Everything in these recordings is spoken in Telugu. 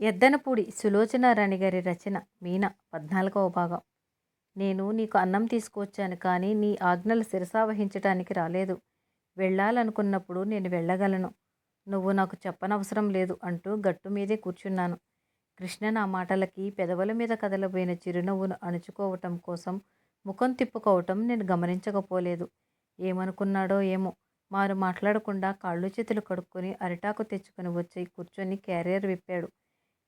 ఎద్దనపూడి సులోచన రాణిగారి రచన మీన పద్నాలుగవ భాగం. నేను నీకు అన్నం తీసుకువచ్చాను కానీ నీ ఆజ్ఞలు శిరసావహించటానికి రాలేదు. వెళ్ళాలనుకున్నప్పుడు నేను వెళ్ళగలను. నువ్వు నాకు చెప్పనవసరం లేదు అంటూ గట్టు మీదే కూర్చున్నాను. కృష్ణ నా మాటలకి పెదవుల మీద కదలబోయిన చిరునవ్వును అణుచుకోవటం కోసం ముఖం తిప్పుకోవటం నేను గమనించకపోలేదు. ఏమనుకున్నాడో ఏమో. మారు మాట్లాడకుండా కాళ్ళు చేతులు కడుక్కొని అరిటాకు తెచ్చుకొని వచ్చి కూర్చొని క్యారియర్ విప్పాడు.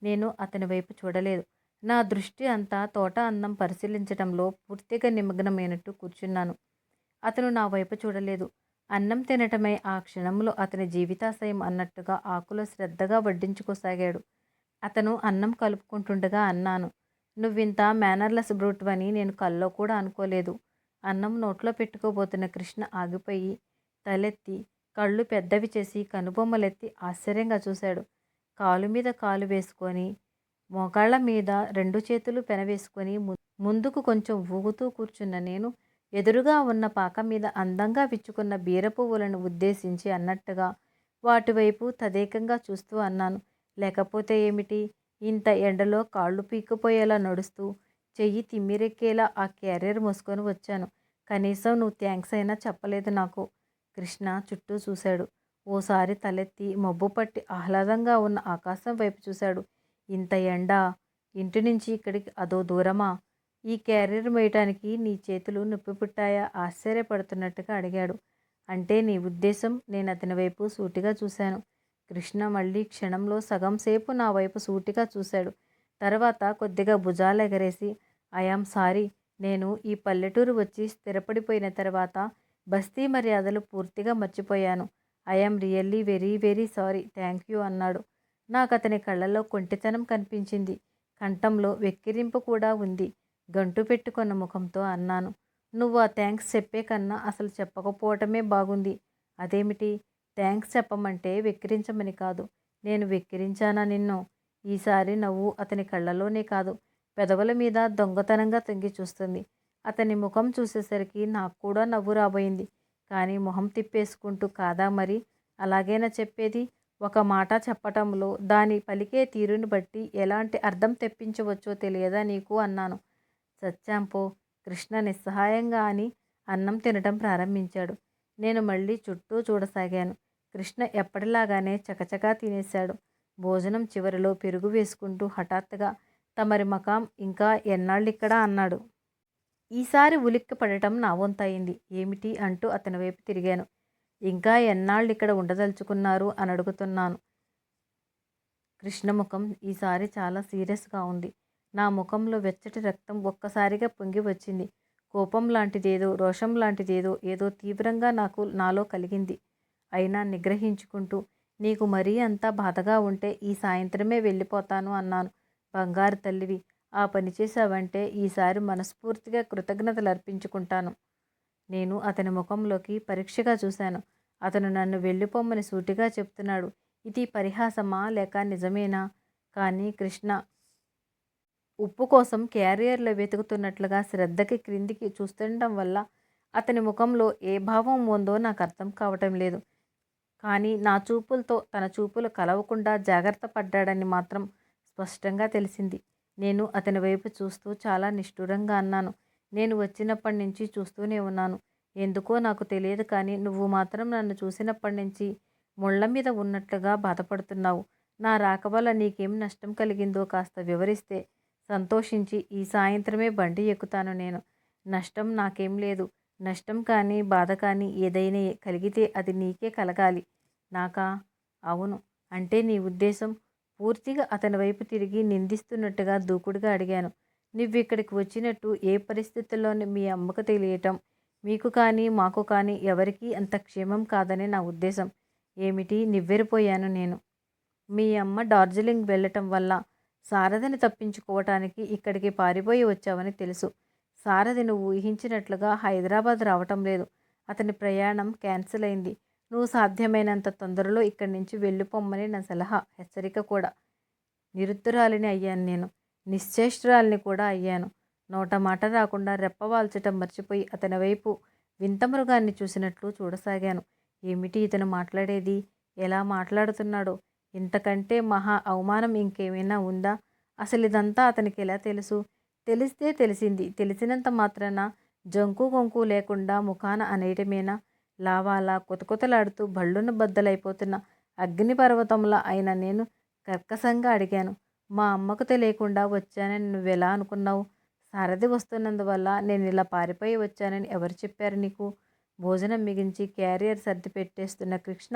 నేను అతని వైపు చూడలేదు. నా దృష్టి అంతా తోట అన్నం పరిశీలించడంలో పూర్తిగా నిమగ్నమైనట్టు కూర్చున్నాను. అతను నా వైపు చూడలేదు. అన్నం తినటమే ఆ క్షణంలో అతని జీవితాశయం అన్నట్టుగా ఆకులో శ్రద్ధగా వడ్డించుకోసాగాడు. అతను అన్నం కలుపుకుంటుండగా అన్నాను నువ్వింత మేనర్లెస్ బ్రూట్ అని నేను కల్లో కూడా అనుకోలేదు. అన్నం నోట్లో పెట్టుకోబోతున్న కృష్ణ ఆగిపోయి తలెత్తి కళ్ళు పెద్దవి చేసి కనుబొమ్మలెత్తి ఆశ్చర్యంగా చూశాడు. కాలు మీద కాలు వేసుకొని మోకాళ్ళ మీద రెండు చేతులు పెనవేసుకొని ముందుకు కొంచెం ఊగుతూ కూర్చున్న నేను ఎదురుగా ఉన్న పాక మీద అందంగా విచ్చుకున్న బీర పువ్వులను ఉద్దేశించి అన్నట్టుగా వాటివైపు తదేకంగా చూస్తూ అన్నాను. లేకపోతే ఏమిటి? ఇంత ఎండలో కాళ్ళు పీక్కుపోయేలా నడుస్తూ చెయ్యి తిమ్మిరెక్కేలా ఆ క్యారియర్ మోసుకొని వచ్చాను. కనీసం నువ్వు థ్యాంక్స్ అయినా చెప్పలేదు నాకు. కృష్ణ చుట్టూ చూశాడు. ఓసారి తలెత్తి మబ్బు పట్టి ఆహ్లాదంగా ఉన్న ఆకాశం వైపు చూశాడు. ఇంత ఎండ ఇంటి నుంచి ఇక్కడికి అదో దూరమా? ఈ క్యారియర్ వేయటానికి నీ చేతులు నొప్పి పుట్టాయా? ఆశ్చర్యపడుతున్నట్టుగా అడిగాడు. అంటే నీ ఉద్దేశం నేను అతని వైపు సూటిగా చూశాను. కృష్ణ మళ్ళీ క్షణంలో సగం సేపు నా వైపు సూటిగా చూశాడు. తర్వాత కొద్దిగా భుజాలు ఎగరేసి ఐఆమ్ సారీ నేను ఈ పల్లెటూరు వచ్చి స్థిరపడిపోయిన తర్వాత బస్తీ మర్యాదలు పూర్తిగా మర్చిపోయాను. I'm really very very sorry thank you అన్నాడు. నాకు అతని కళ్ళల్లో కొంటితనం కనిపించింది. కంఠంలో వెక్కిరింపు కూడా ఉంది. గంటు పెట్టుకున్న ముఖంతో అన్నాను. నువ్వు ఆ థ్యాంక్స్ చెప్పే కన్నా అసలు చెప్పకపోవటమే బాగుంది. అదేమిటి? థ్యాంక్స్ చెప్పమంటే వెక్కిరించమని కాదు. నేను వెక్కిరించానా నిన్ను? ఈసారి నవ్వు అతని కళ్ళలోనే కాదు. పెదవుల మీద దొంగతనంగా తొంగి చూస్తుంది. అతని ముఖం చూసేసరికి నాకు కూడా నవ్వు రాబోయింది. కానీ మొహం తిప్పేసుకుంటూ కాదా మరి? అలాగేనా చెప్పేది? ఒక మాట చెప్పటంలో దాని పలికే తీరుని బట్టి ఎలాంటి అర్థం తెప్పించవచ్చో తెలియదా నీకు? అన్నాను. సత్యాంపో కృష్ణ నిస్సహాయంగా అని అన్నం తినటం ప్రారంభించాడు. నేను మళ్ళీ చుట్టూ చూడసాగాను. కృష్ణ ఎప్పటిలాగానే చకచకా తినేశాడు. భోజనం చివరిలో పెరుగు వేసుకుంటూ హఠాత్తుగా తమరి మకాం ఇంకా ఎన్నాళ్ళిక్కడా అన్నాడు. ఈసారి ఉలిక్కి పడటం నా వంతయింది ఏమిటి అంటూ అతని వైపు తిరిగాను. ఇంకా ఎన్నాళ్ళు ఇక్కడ ఉండదలుచుకున్నారు అని అడుగుతున్నాను. కృష్ణముఖం ఈసారి చాలా సీరియస్గా ఉంది. నా ముఖంలో వెచ్చటి రక్తం ఒక్కసారిగా పొంగి వచ్చింది. కోపం లాంటిదేదో రోషం లాంటిదేదో ఏదో తీవ్రంగా నాకు నాలో కలిగింది. అయినా నిగ్రహించుకుంటూ నీకు మరీ అంతా బాధగా ఉంటే ఈ సాయంత్రమే వెళ్ళిపోతాను అన్నాను. బంగారు తల్లివి ఆ పని చేశావంటే ఈసారి మనస్ఫూర్తిగా కృతజ్ఞతలు అర్పించుకుంటాను నేను అతని ముఖంలోకి పరీక్షగా చూశాను. అతను నన్ను వెళ్ళిపోమ్మని సూటిగా చెప్తున్నాడు. ఇది పరిహాసమా లేక నిజమేనా? కానీ కృష్ణ ఉప్పు కోసం క్యారియర్లో వెతుకుతున్నట్లుగా శ్రద్ధకి క్రిందికి చూస్తుండటం వల్ల అతని ముఖంలో ఏ భావం ఉందో నాకు అర్థం కావటం లేదు. కానీ నా చూపులతో తన చూపులు కలవకుండా జాగ్రత్త పడ్డాడని మాత్రం స్పష్టంగా తెలిసింది. నేను అతని వైపు చూస్తూ చాలా నిష్ఠురంగా అన్నాను. నేను వచ్చినప్పటి నుంచి చూస్తూనే ఉన్నాను. ఎందుకో నాకు తెలియదు కానీ నువ్వు మాత్రం నన్ను చూసినప్పటి నుంచి ముళ్ళ మీద ఉన్నట్లుగా బాధపడుతున్నావు. నా రాక వల్ల నీకేం నష్టం కలిగిందో కాస్త వివరిస్తే సంతోషించి ఈ సాయంత్రమే బండి ఎక్కుతాను నేను. నష్టం నాకేం లేదు. నష్టం కానీ బాధ కానీ ఏదైనా కలిగితే అది నీకే కలగాలి. నాకా? అవును. అంటే నీ ఉద్దేశం పూర్తిగా అతని వైపు తిరిగి నిందిస్తున్నట్టుగా దూకుడుగా అడిగాను. నువ్వు ఇక్కడికి వచ్చినట్టు ఏ పరిస్థితుల్లోనూ మీ అమ్మకు తెలియటం మీకు కానీ మాకు కానీ ఎవరికీ అంత క్షేమం కాదని నా ఉద్దేశం. ఏమిటి? నివ్వెరిపోయాను నేను. మీ అమ్మ డార్జిలింగ్ వెళ్ళటం వల్ల సారథిని తప్పించుకోవటానికి ఇక్కడికి పారిపోయి వచ్చావని తెలుసు. సారథి నువ్వు ఊహించినట్లుగా హైదరాబాద్ రావటం లేదు. అతని ప్రయాణం క్యాన్సిల్ అయింది. నువ్వు సాధ్యమైనంత తొందరలో ఇక్కడి నుంచి వెళ్ళిపోమ్మని నా సలహా హెచ్చరిక కూడా. నిరుద్ధురాలిని అయ్యాను నేను. నిశ్చేష్టురాలిని కూడా అయ్యాను. నోట మాట రాకుండా రెప్పవాల్చటం మర్చిపోయి అతని వైపు వింత మృగాన్ని చూసినట్లు చూడసాగాను. ఏమిటి ఇతను మాట్లాడేది? ఎలా మాట్లాడుతున్నాడో? ఇంతకంటే మహా అవమానం ఇంకేమైనా ఉందా? అసలు ఇదంతా అతనికి ఎలా తెలుసు? తెలిస్తే తెలిసింది. తెలిసినంత మాత్రాన జంకు కొంకు లేకుండా ముఖాన అనేయటమేనా లావాలా కొతకొతలాడుతూ భళ్ళున బద్దలైపోతున్న అగ్నిపర్వతంలా అయిన నేను కర్కశంగా అడిగాను మా అమ్మకు తెలియకుండా వచ్చానని నువ్వెలా అనుకున్నావు? సారథి వస్తున్నందువల్ల నేను ఇలా పారిపోయి వచ్చానని ఎవరు చెప్పారు నీకు? భోజనం మిగించి క్యారియర్ సర్ది పెట్టేస్తున్న కృష్ణ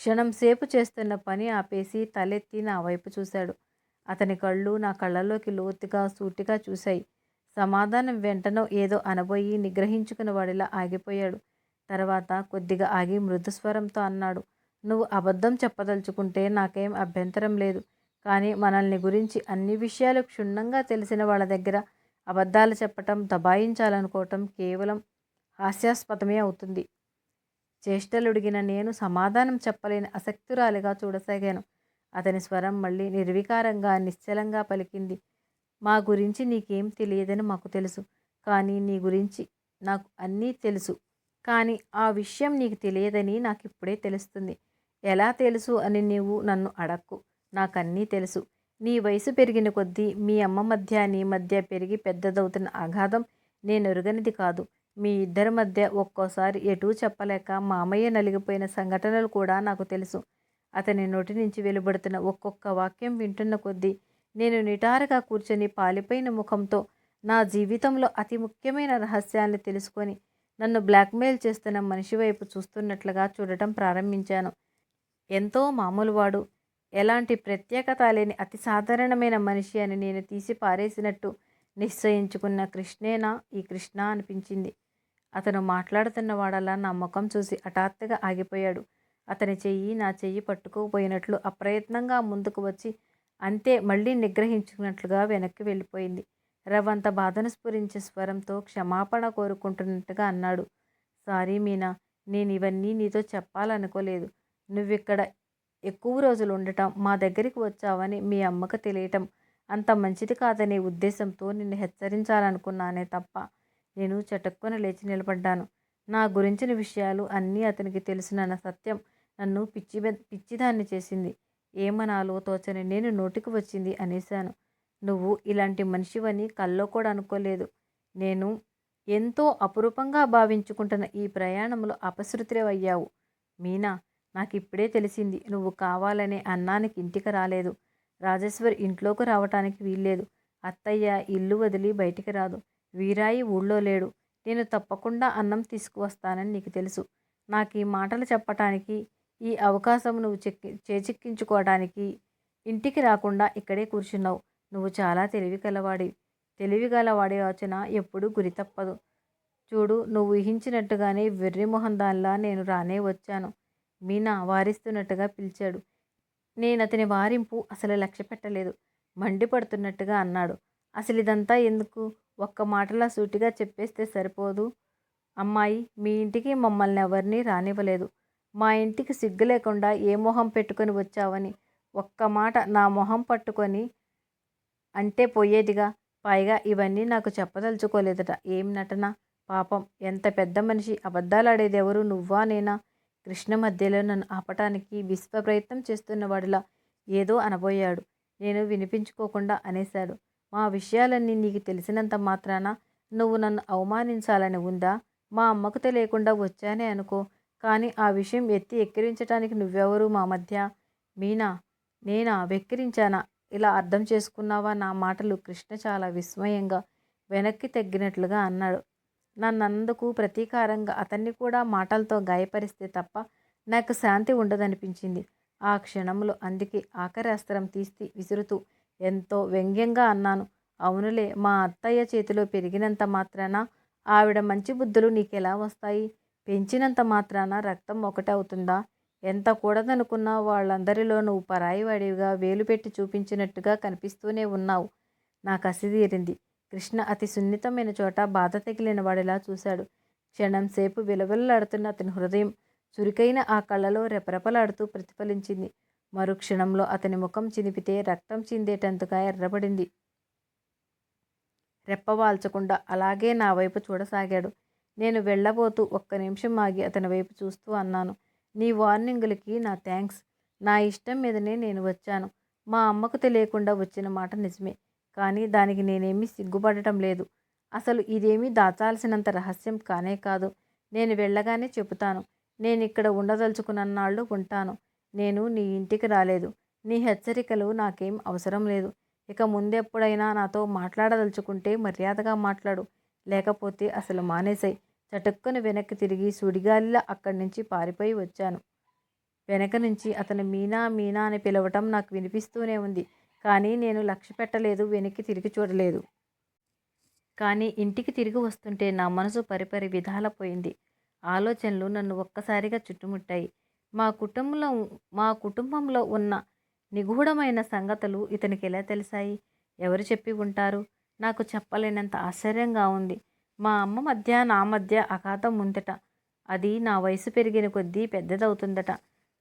క్షణం సేపు చేస్తున్న పని ఆపేసి తలెత్తి నా వైపు చూశాడు. అతని కళ్ళు నా కళ్ళలోకి లోతుగా సూటిగా చూశాయి. సమాధానం వెంటనో ఏదో అనబోయి నిగ్రహించుకున్న వాడిలా ఆగిపోయాడు. తర్వాత కొద్దిగా ఆగి మృదుస్వరంతో అన్నాడు. నువ్వు అబద్ధం చెప్పదలుచుకుంటే నాకేం అభ్యంతరం లేదు. కానీ మనల్ని గురించి అన్ని విషయాలు క్షుణ్ణంగా తెలిసిన వాళ్ళ దగ్గర అబద్ధాలు చెప్పటం దబాయించాలనుకోవటం కేవలం హాస్యాస్పదమే అవుతుంది. చేష్టలుడిగిన నేను సమాధానం చెప్పలేని అసక్తురాలిగా చూడసాగాను. అతని స్వరం మళ్ళీ నిర్వికారంగా నిశ్చలంగా పలికింది. మా గురించి నీకేం తెలియదని మాకు తెలుసు. కానీ నీ గురించి నాకు అన్నీ తెలుసు. కానీ ఆ విషయం నీకు తెలియదని నాకు ఇప్పుడే తెలుస్తుంది. ఎలా తెలుసు అని నీవు నన్ను అడక్కు. నాకన్నీ తెలుసు. నీ వయసు పెరిగిన కొద్దీ మీ అమ్మ మధ్య నీ మధ్య పెరిగి పెద్దదవుతున్న అగాధం నేను ఎరుగనిది కాదు. మీ ఇద్దరి మధ్య ఒక్కోసారి ఎటూ చెప్పలేక మామయ్య నలిగిపోయిన సంఘటనలు కూడా నాకు తెలుసు. అతని నోటి నుంచి వెలువడుతున్న ఒక్కొక్క వాక్యం వింటున్న కొద్దీ నేను నిటారుగా కూర్చొని పాలిపోయిన ముఖంతో నా జీవితంలో అతి ముఖ్యమైన రహస్యాన్ని తెలుసుకొని నన్ను బ్లాక్మెయిల్ చేస్తున్న మనిషి వైపు చూస్తున్నట్లుగా చూడటం ప్రారంభించాను. ఎంతో మామూలువాడు. ఎలాంటి ప్రత్యేకత లేని అతి సాధారణమైన మనిషి అని నేను తీసి పారేసినట్టు నిశ్చయించుకున్న కృష్ణేనా ఈ కృష్ణ అనిపించింది. అతను మాట్లాడుతున్న వాడలా నా ముఖం చూసి హఠాత్తుగా ఆగిపోయాడు. అతని చెయ్యి నా చెయ్యి పట్టుకోపోయినట్లు అప్రయత్నంగా ముందుకు వచ్చి అంతే మళ్ళీ నిగ్రహించుకున్నట్లుగా వెనక్కి వెళ్ళిపోయింది. రవంత బాధను స్ఫురించే స్వరంతో క్షమాపణ కోరుకుంటున్నట్టుగా అన్నాడు. సారీ మీనా నేను ఇవన్నీ నీతో చెప్పాలనుకోలేదు. నువ్విక్కడ ఎక్కువ రోజులు ఉండటం మా దగ్గరికి వచ్చావని మీ అమ్మకు తెలియటం అంత మంచిది కాదనే ఉద్దేశంతో నిన్ను హెచ్చరించాలనుకున్నానే తప్ప నేను చటుక్కున లేచి నిలబడ్డాను. నా గురించిన విషయాలు అన్నీ అతనికి తెలిసినన్న సత్యం నన్ను పిచ్చి పిచ్చిదాన్ని చేసింది. ఏమనాలో తోచని నేను నోటికి వచ్చింది అనేశాను. నువ్వు ఇలాంటి మనిషివని కల్లో కూడా అనుకోలేదు. నేను ఎంతో అపురూపంగా భావించుకుంటున్న ఈ ప్రయాణంలో అపశృతివయ్యావు మీనా నాకు ఇప్పుడే తెలిసింది నువ్వు కావాలనే అన్నానికి ఇంటికి రాలేదు. రాజేశ్వర్ ఇంట్లోకి రావటానికి వీల్లేదు. అత్తయ్య ఇల్లు వదిలి బయటికి రాదు. వీరాయి ఊళ్ళో లేడు. నేను తప్పకుండా అన్నం తీసుకువస్తానని నీకు తెలుసు. నాకు ఈ మాటలు చెప్పటానికి ఈ అవకాశం నువ్వు చెక్కి చేచిక్కించుకోవడానికి ఇంటికి రాకుండా ఇక్కడే కూర్చున్నావు. నువ్వు చాలా తెలివి గలవాడి. తెలివి గలవాడి ఆలోచన ఎప్పుడూ గురి తప్పదు. చూడు నువ్వు ఊహించినట్టుగానే వెర్రిమొహం దానిలా నేను రానే వచ్చాను. మీనా వారిస్తున్నట్టుగా పిలిచాడు. నేను అతని వారింపు అసలు లక్ష్య పెట్టలేదు. మండిపడుతున్నట్టుగా అన్నాడు. అసలు ఇదంతా ఎందుకు? ఒక్క మాటలా సూటిగా చెప్పేస్తే సరిపోదు. అమ్మాయి మీ ఇంటికి మమ్మల్ని ఎవరిని రానివ్వలేదు. మా ఇంటికి సిగ్గు లేకుండా ఏ మొహం పెట్టుకొని వచ్చావని? ఒక్క మాట నా మొహం పట్టుకొని అంటే పోయేదిగా. పైగా ఇవన్నీ నాకు చెప్పదలుచుకోలేదట. ఏం నటన? పాపం ఎంత పెద్ద మనిషి. అబద్ధాలాడేది ఎవరు నువ్వా నేనా? కృష్ణ మధ్యలో నన్ను ఆపటానికి విశ్వ ప్రయత్నం చేస్తున్నవాడిలా ఏదో అనబోయాడు. నేను వినిపించుకోకుండా అనేశాడు. మా విషయాలన్నీ నీకు తెలిసినంత మాత్రాన నువ్వు నన్ను అవమానించాలని ఉందా? మా అమ్మకు తెలియకుండా వచ్చానే అనుకో. కానీ ఆ విషయం ఎత్తి ఎక్కిరించడానికి నువ్వెవరు మా మధ్య? మీనా? నేనా? వెక్కిరించానా? ఇలా అర్థం చేసుకున్నావా? నా మాటలు కృష్ణ చాలా విస్మయంగా వెనక్కి తగ్గినట్లుగా అన్నాడు. నన్నందుకు ప్రతీకారంగా అతన్ని కూడా మాటలతో గాయపరిస్తే తప్ప నాకు శాంతి ఉండదనిపించింది. ఆ క్షణంలో అందుకే ఆఖరి అస్త్రం తీసి విసురుతూ ఎంతో వ్యంగ్యంగా అన్నాను. అవునులే మా అత్తయ్య చేతిలో పెరిగినంత మాత్రాన? ఆవిడ మంచి బుద్ధులు నీకెలా వస్తాయి? పెంచినంత మాత్రాన? రక్తం ఒకటవుతుందా ఎంత కూడదనుకున్నా వాళ్ళందరిలో నువ్వు పరాయి వేలు పెట్టి చూపించినట్టుగా కనిపిస్తూనే ఉన్నావు. నాకు అసిదీరింది కృష్ణ అతి సున్నితమైన చోట బాధ తగిలిన వాడిలా చూశాడు. క్షణం సేపు విలవిల్లాడుతున్న అతని హృదయం చురుకైన ఆ కళ్ళలో రెపరెపలాడుతూ ప్రతిఫలించింది. మరుక్షణంలో అతని ముఖం చినిపితే రక్తం చిందేటంతగా ఎర్రబడింది. రెప్పవాల్చకుండా అలాగే నా వైపు చూడసాగాడు. నేను వెళ్ళబోతూ ఒక్క నిమిషం ఆగి అతని వైపు చూస్తూ అన్నాను. నీ వార్నింగులకి నా థ్యాంక్స్ నా ఇష్టం మీదనే నేను వచ్చాను. మా అమ్మకు తెలియకుండా వచ్చిన మాట నిజమే. కానీ దానికి నేనేమీ సిగ్గుపడటం లేదు. అసలు ఇదేమీ దాచాల్సినంత రహస్యం కానే కాదు. నేను వెళ్ళగానే చెబుతాను. నేను ఇక్కడ ఉండదలుచుకున్నన్నాళ్ళు ఉంటాను. నేను నీ ఇంటికి రాలేదు. నీ హెచ్చరికలు నాకేం అవసరం లేదు. ఇక ముందెప్పుడైనా నాతో మాట్లాడదలుచుకుంటే మర్యాదగా మాట్లాడు. లేకపోతే అసలు మానేసాయి. చటుక్కున వెనక్కి తిరిగి సుడిగాలిలో అక్కడి నుంచి పారిపోయి వచ్చాను. వెనక నుంచి అతను మీనా మీనా అని పిలవటం నాకు వినిపిస్తూనే ఉంది. కానీ నేను లక్ష్య పెట్టలేదు వెనక్కి తిరిగి చూడలేదు. కానీ ఇంటికి తిరిగి వస్తుంటే నా మనసు పరిపరి విధాల పోయింది. ఆలోచనలు నన్ను ఒక్కసారిగా చుట్టుముట్టాయి. మా కుటుంబంలో మా కుటుంబంలో ఉన్న నిగూఢమైన సంగతులు ఇతనికి ఎలా తెలిసాయి? ఎవరు చెప్పి ఉంటారు? నాకు చెప్పలేనంత ఆశ్చర్యంగా ఉంది. మా అమ్మ మధ్య నా మధ్య అఘాతం ఉందట. అది నా వయసు పెరిగిన కొద్దీ పెద్దదవుతుందట.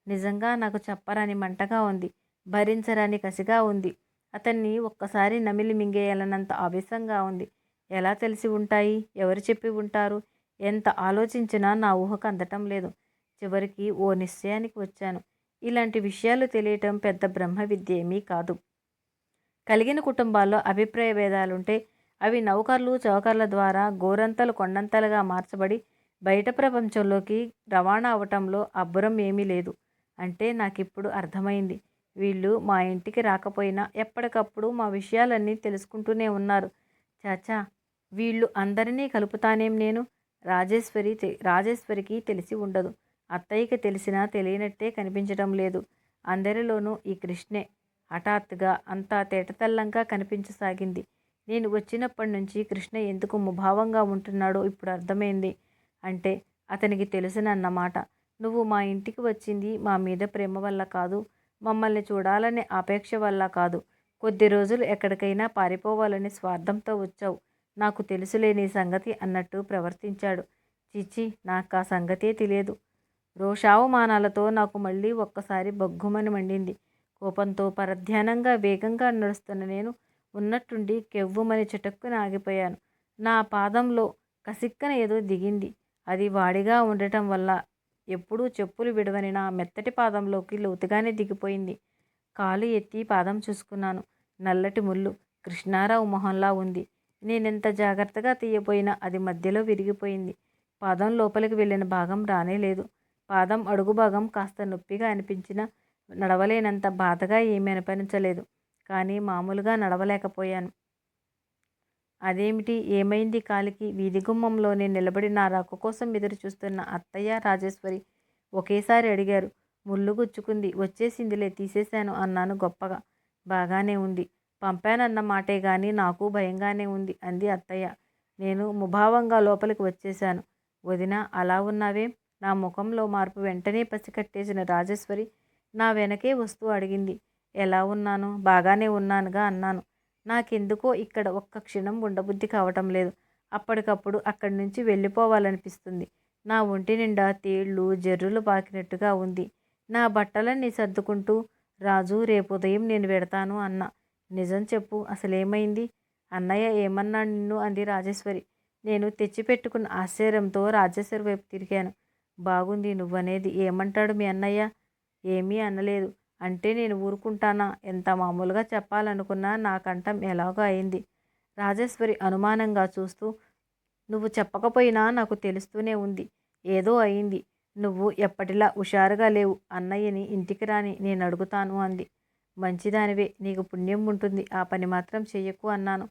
నిజంగా నాకు చెప్పరాని మంటగా ఉంది. భరించరాని కసిగా ఉంది. అతన్ని ఒక్కసారి నమిలి మింగేయాలన్నంత ఆవేశంగా ఉంది. ఎలా తెలిసి ఉంటాయి? ఎవరు చెప్పి ఉంటారు? ఎంత ఆలోచించినా నా ఊహకు అందటం లేదు. చివరికి ఓ నిశ్చయానికి వచ్చాను. ఇలాంటి విషయాలు తెలియటం పెద్ద బ్రహ్మ విద్య ఏమీ కాదు. కలిగిన కుటుంబాల్లో అభిప్రాయ భేదాలుంటే అవి నౌకర్లు చౌకర్ల ద్వారా గోరంతలు కొండంతలుగా మార్చబడి బయట ప్రపంచంలోకి రవాణా అవటంలో అబ్బురం ఏమీ లేదు. అంటే నాకిప్పుడు అర్థమైంది. వీళ్ళు మా ఇంటికి రాకపోయినా ఎప్పటికప్పుడు మా విషయాలన్నీ తెలుసుకుంటూనే ఉన్నారు. చాచా వీళ్ళు అందరినీ కలుపుతానేం నేను? రాజేశ్వరి రాజేశ్వరికి తెలిసి ఉండదు. అత్తయ్యకి తెలిసినా తెలియనట్టే కనిపించడం లేదు. అందరిలోనూ ఈ కృష్ణే. హఠాత్తుగా అంతా తేటతల్లంగా కనిపించసాగింది. నేను వచ్చినప్పటి నుంచి కృష్ణ ఎందుకు ముభావంగా ఉంటున్నాడో ఇప్పుడు అర్థమైంది. అంటే అతనికి తెలుసునన్నమాట నువ్వు మా ఇంటికి వచ్చింది మా మీద ప్రేమ వల్ల కాదు మమ్మల్ని చూడాలనే ఆపేక్ష వల్ల కాదు. కొద్ది రోజులు ఎక్కడికైనా పారిపోవాలని స్వార్థంతో వచ్చావు. నాకు తెలుసులేని సంగతి అన్నట్టు ప్రవర్తించాడు. చిచి నాకు ఆ సంగతే తెలియదు. రోషావమానాలతో నాకు మళ్ళీ ఒక్కసారి బొగ్గుమని మండింది. కోపంతో పరధ్యానంగా వేగంగా నడుస్తున్న నేను ఉన్నట్టుండి కెవ్వుమని చటుక్కున ఆగిపోయాను. నా పాదంలో కసిక్కన ఏదో దిగింది. అది వాడిగా ఉండటం వల్ల ఎప్పుడూ చెప్పులు విడవని నా మెత్తటి పాదంలోకి లోతుగానే దిగిపోయింది. కాలు ఎత్తి పాదం చూసుకున్నాను. నల్లటి ముళ్ళు కృష్ణారావు మొహంలా ఉంది. నేనెంత జాగ్రత్తగా తీయబోయినా అది మధ్యలో విరిగిపోయింది. పాదం లోపలికి వెళ్ళిన భాగం రానే లేదు. పాదం అడుగు భాగం కాస్త నొప్పిగా అనిపించిన నడవలేనంత బాధగా ఏమీ అనిపించలేదు. కానీ మామూలుగా నడవలేకపోయాను. అదేమిటి? ఏమైంది కాలికి? వీధి గుమ్మంలోనే నిలబడి నా రాక కోసం ఎదురు చూస్తున్న అత్తయ్య రాజేశ్వరి ఒకేసారి అడిగారు. ముళ్ళు గుచ్చుకుంది. వచ్చేసిందిలే తీసేశాను అన్నాను గొప్పగా. బాగానే ఉంది. పంపానన్న మాటే కానీ నాకు భయంగానే ఉంది అంది అత్తయ్య. నేను ముభావంగా లోపలికి వచ్చేశాను. వదిన అలా ఉన్నావే? నా ముఖంలో మార్పు వెంటనే పసికట్టేసిన రాజేశ్వరి నా వెనకే వస్తూ అడిగింది. ఎలా ఉన్నాను? బాగానే ఉన్నానుగా అన్నాను. నాకెందుకో ఇక్కడ ఒక్క క్షణం ఉండబుద్ధి కావటం లేదు. అప్పటికప్పుడు అక్కడి నుంచి వెళ్ళిపోవాలనిపిస్తుంది. నా ఒంటి నిండా తేళ్ళు జర్రులు పాకినట్టుగా ఉంది. నా బట్టలన్నీ సర్దుకుంటూ రాజు రేపు ఉదయం నేను పెడతాను అన్న. నిజం చెప్పు అసలేమైంది? అన్నయ్య ఏమన్నా నిన్ను? అంది రాజేశ్వరి. నేను తెచ్చిపెట్టుకున్న ఆశ్చర్యంతో రాజేశ్వరి వైపు తిరిగాను. బాగుంది నువ్వనేది. ఏమంటాడు మీ అన్నయ్య? ఏమీ అనలేదు. అంటే నేను ఊరుకుంటానా? ఎంత మామూలుగా చెప్పాలనుకున్నా నా కంఠం ఎలాగో అయింది. రాజేశ్వరి అనుమానంగా చూస్తూ నువ్వు చెప్పకపోయినా నాకు తెలుస్తూనే ఉంది. ఏదో అయింది. నువ్వు ఎప్పటిలా హుషారుగా లేవు. అన్నయ్యని ఇంటికి రాని నేను అడుగుతాను అంది. మంచిదానివే. నీకు పుణ్యం ఉంటుంది. ఆ పని మాత్రం చెయ్యకు అన్నాను.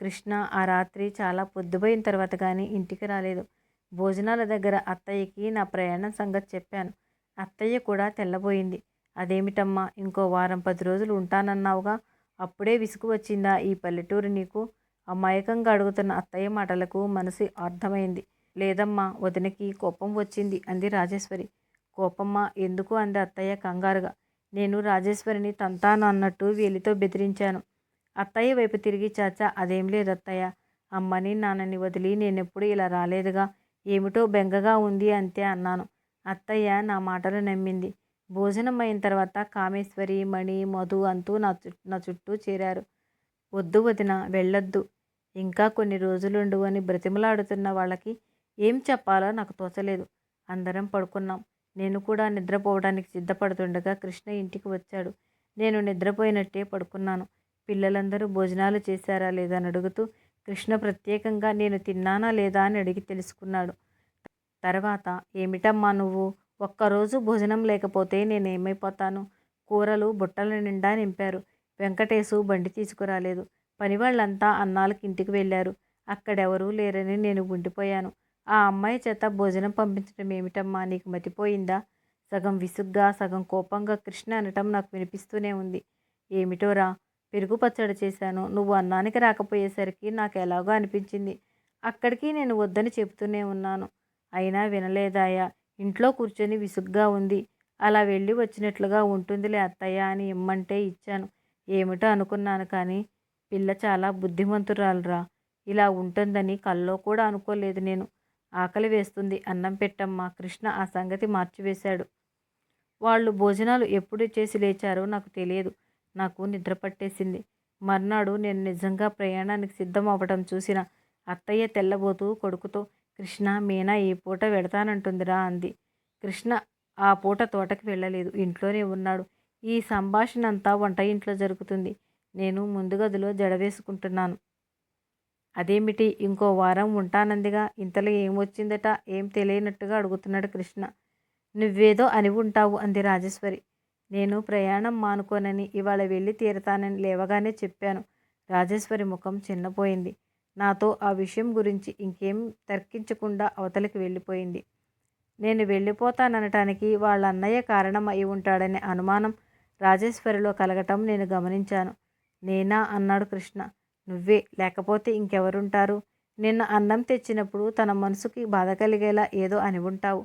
కృష్ణ ఆ రాత్రి చాలా పొద్దుపోయిన తర్వాత కానీ ఇంటికి రాలేదు. భోజనాల దగ్గర అత్తయ్యకి నా ప్రయాణం సంగతి చెప్పాను. అత్తయ్య కూడా తెల్లబోయింది. అదేమిటమ్మా? ఇంకో వారం పది రోజులు ఉంటానన్నావుగా? అప్పుడే విసుగు వచ్చిందా ఈ పల్లెటూరు నీకు? అమాయకంగా అడుగుతున్న అత్తయ్య మాటలకు మనసు అర్థమైంది. లేదమ్మా వదినకి కోపం వచ్చింది అంది రాజేశ్వరి. కోపమ్మా ఎందుకు అంది అత్తయ్య కంగారుగా. నేను రాజేశ్వరిని తంతాను అన్నట్టు వీలితో బెదిరించాను. అత్తయ్య వైపు తిరిగి చాచా అదేం లేదు అత్తయ్య అమ్మని నాన్నని వదిలి నేనెప్పుడు ఇలా రాలేదుగా? ఏమిటో బెంగగా ఉంది అంతే అన్నాను. అత్తయ్య నా మాటలు నమ్మింది. భోజనం అయిన తర్వాత కామేశ్వరి మణి మధు అంటూ నా చు నా చుట్టూ చేరారు. వద్దు వదిన వెళ్ళొద్దు. ఇంకా కొన్ని రోజులుండు అని బ్రతిమలాడుతున్న వాళ్ళకి ఏం చెప్పాలో నాకు తోచలేదు. అందరం పడుకున్నాం. నేను కూడా నిద్రపోవడానికి సిద్ధపడుతుండగా కృష్ణ ఇంటికి వచ్చాడు. నేను నిద్రపోయినట్టే పడుకున్నాను. పిల్లలందరూ భోజనాలు చేశారా లేదా అని అడుగుతూ కృష్ణ ప్రత్యేకంగా నేను తిన్నానా లేదా అని అడిగి తెలుసుకున్నాడు. తర్వాత ఏమిటమ్మా నువ్వు? ఒక్కరోజు భోజనం లేకపోతే నేనేమైపోతాను? కూరలు బుట్టల నిండా నింపారు. వెంకటేశు బండి తీసుకురాలేదు. పనివాళ్ళంతా అన్నాలకి ఇంటికి వెళ్ళారు. అక్కడెవరూ లేరని నేను ఉండిపోయాను ఆ అమ్మాయి చేత భోజనం పంపించడం ఏమిటమ్మా నీకు మతిపోయిందా? సగం విసుగ్గా సగం కోపంగా కృష్ణ అనటం నాకు వినిపిస్తూనే ఉంది. ఏమిటోరా? పెరుగు పచ్చడి చేశాను. నువ్వు అన్నానికి రాకపోయేసరికి నాకు ఎలాగో అనిపించింది. అక్కడికి నేను వద్దని చెబుతూనే ఉన్నాను. అయినా వినలేదాయా? ఇంట్లో కూర్చొని విసుగ్గా ఉంది. అలా వెళ్ళి వచ్చినట్లుగా ఉంటుందిలే అత్తయ్య అని ఇమ్మంటే ఇచ్చాను. ఏమిటో అనుకున్నాను కానీ పిల్ల చాలా బుద్ధిమంతురాలురా. ఇలా ఉంటుందని కల్లో కూడా అనుకోలేదు నేను. ఆకలి వేస్తుంది. అన్నం పెట్టమ్మా. కృష్ణ ఆ సంగతి మార్చివేశాడు. వాళ్ళు భోజనాలు ఎప్పుడు చేసి లేచారో నాకు తెలియదు. నాకు నిద్ర పట్టేసింది. మర్నాడు నేను నిజంగా ప్రయాణానికి సిద్ధం అవ్వడం చూసిన అత్తయ్య తెల్లబోతూ కొడుకుతో కృష్ణ మీనా ఈ పూట వెడతానంటుందిరా అంది. కృష్ణ ఆ పూట తోటకి వెళ్ళలేదు ఇంట్లోనే ఉన్నాడు. ఈ సంభాషణ అంతా వంట ఇంట్లో జరుగుతుంది. నేను ముందు గదిలో జడ వేసుకుంటున్నాను అదేమిటి ఇంకో వారం ఉంటానందిగా ఇంతలో ఏమొచ్చిందట? ఏం తెలియనట్టుగా అడుగుతున్నాడు కృష్ణ. నువ్వేదో అని ఉంటావు అంది రాజేశ్వరి. నేను ప్రయాణం మానుకోనని ఇవాళ వెళ్ళి తీరతానని లేవగానే చెప్పాను రాజేశ్వరి ముఖం చిన్నపోయింది. నాతో ఆ విషయం గురించి ఇంకేం తర్కించకుండా అవతలికి వెళ్ళిపోయింది. నేను వెళ్ళిపోతాననటానికి వాళ్ళ అన్నయ్య కారణం అయి ఉంటాడనే అనుమానం రాజేశ్వరిలో కలగటం నేను గమనించాను. నేనా? అన్నాడు కృష్ణ. నువ్వే లేకపోతే ఇంకెవరుంటారు? నిన్న అన్నం తెచ్చినప్పుడు తన మనసుకి బాధ కలిగేలా ఏదో అని ఉంటావు.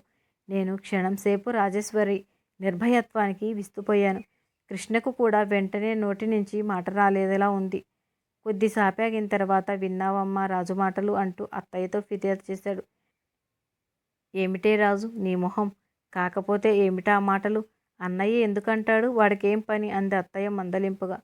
నేను క్షణంసేపు రాజేశ్వరి నిర్భయత్వానికి విస్తుపోయాను. కృష్ణకు కూడా వెంటనే నోటి నుంచి మాట రాలేదలా ఉంది. కొద్ది సాపాగిన తర్వాత విన్నావమ్మా రాజు మాటలు అంటూ అత్తయ్యతో ఫిర్యాదు చేశాడు. ఏమిటే రాజు నీ మొహం? కాకపోతే ఏమిటా మాటలు? అన్నయ్య ఎందుకంటాడు? వాడికేం పని? అంది అత్తయ్య మందలింపుగా.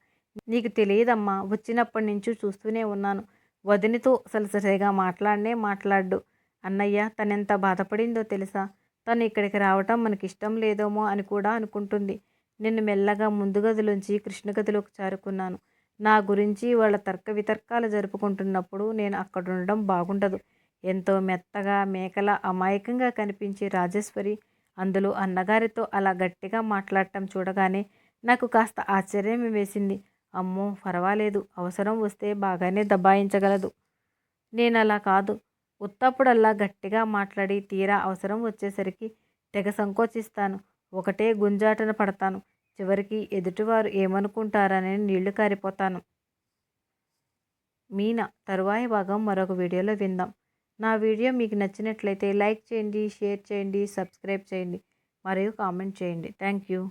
నీకు తెలియదమ్మా వచ్చినప్పటి నుంచి చూస్తూనే ఉన్నాను. వదినితో సలసరిగా మాట్లాడనే మాట్లాడు అన్నయ్య తనెంత బాధపడిందో తెలుసా? తను ఇక్కడికి రావటం మనకి ఇష్టం లేదేమో అని కూడా అనుకుంటుంది. నిన్ను మెల్లగా ముందు గదిలోంచి కృష్ణ గదిలోకి చేరుకున్నాను. నా గురించి వాళ్ళ తర్క వితర్కాలు జరుపుకుంటున్నప్పుడు నేను అక్కడ ఉండడం బాగుండదు. ఎంతో మెత్తగా మేకల అమాయకంగా కనిపించే రాజేశ్వరి అందులో అన్నగారితో అలా గట్టిగా మాట్లాడటం చూడగానే నాకు కాస్త ఆశ్చర్యం వేసింది. అమ్మో పర్వాలేదు. అవసరం వస్తే బాగానే దబాయించగలదు. నేను అలా కాదు. ఉత్తప్పుడల్లా గట్టిగా మాట్లాడి తీరా అవసరం వచ్చేసరికి తెగ సంకోచిస్తాను. ఒకటే గుంజాటన పడతాను. చివరికి ఎదుటివారు ఏమనుకుంటారని నీళ్ళు కారిపోతాను. మీన తరువాయి భాగం మరొక వీడియోలో విందాం. నా వీడియో మీకు నచ్చినట్లయితే లైక్ చేయండి షేర్ చేయండి సబ్స్క్రైబ్ చేయండి మరియు కామెంట్ చేయండి. Thank you.